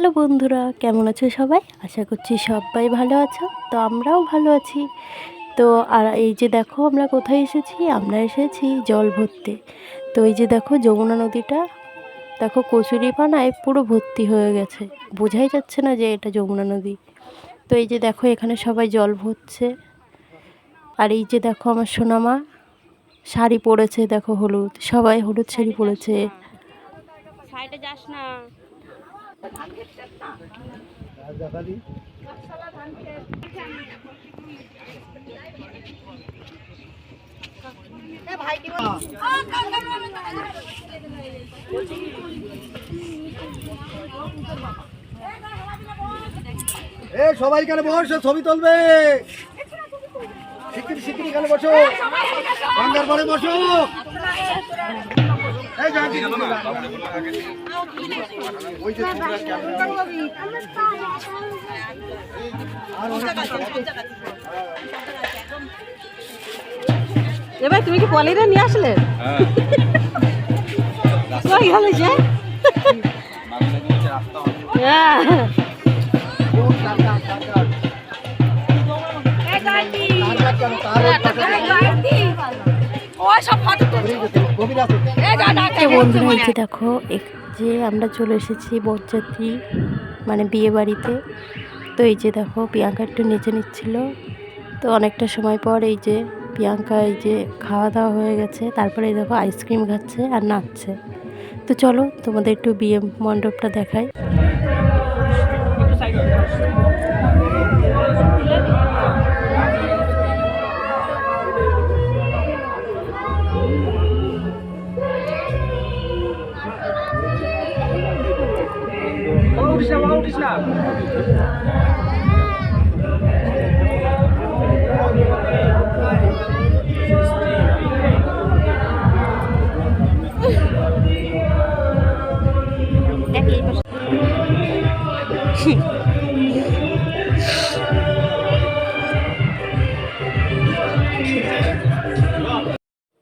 Hello বন্ধুরা, কেমন আছো সবাই? আশা করছি সবাই ভালো আছো, তো আমরাও ভালো আছি। তো আর এই যে দেখো আমরা কোথায় এসেছি? আমরা এসেছি জল ভরতে। তো এই যে দেখো যমুনা নদীটা, দেখো কচুরিপানায় পুরো ভর্তি হয়ে গেছে। বোঝাই যাচ্ছে না যে এটা যমুনা নদী। তো এই যে দেখো এখানে সবাই জল ভরছে। আর এই যে দেখো আমার সোনামা, শাড়ি পরেছে, দেখো হলুদ, সবাই হলুদ শাড়ি পরেছে। সাইডে যাস না। এ সবাই এখানে বসো ছবি তুলবে। শিগগিরি শিগগিরি এখানে বসো। গঙ্গার পরে বসো। এই যা, ওই যে তোমরা ক্যামেরা এবার তুমি কি পলিটা নিয়ে আসলে কই গেল হ্যাঁ? কাকা কেন? তার ওই পাশে তো গভীর আছে। তো বন্ধুরা দেখো যে আমরা চলে এসেছি বরযাত্রী মানে বিয়ে বাড়িতে তো এই যে দেখো, প্রিয়াঙ্কা একটু নেচে নিচ্ছিল। তো অনেকটা সময় পর এই যে প্রিয়াঙ্কা এই যে খাওয়া দাওয়া হয়ে গেছে, তারপরে এই দেখো আইসক্রিম খাচ্ছে আর নাচছে। তো চলো, তোমাদের একটু বিয়ে মণ্ডপটা দেখাই।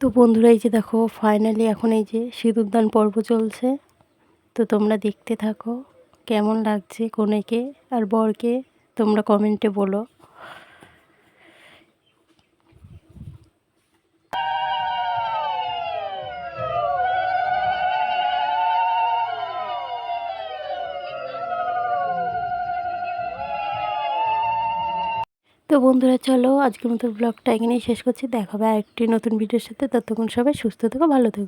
তো বন্ধুরা, এই যে দেখো ফাইনালি এখন এই যে সিঁদুরদান পর্ব চলছে। তো তোমরা দেখতে থাকো। কেমন লাগছে কনেকে আর বরকে? তোমরা কমেন্টে বলো। তো বন্ধুরা, চলো আজকের মতো ব্লগটা এখানেই শেষ করছি। দেখাবে আরেকটি নতুন ভিডিওর সাথে। ততক্ষণ সবাই সুস্থ থেকো, ভালো থেকো।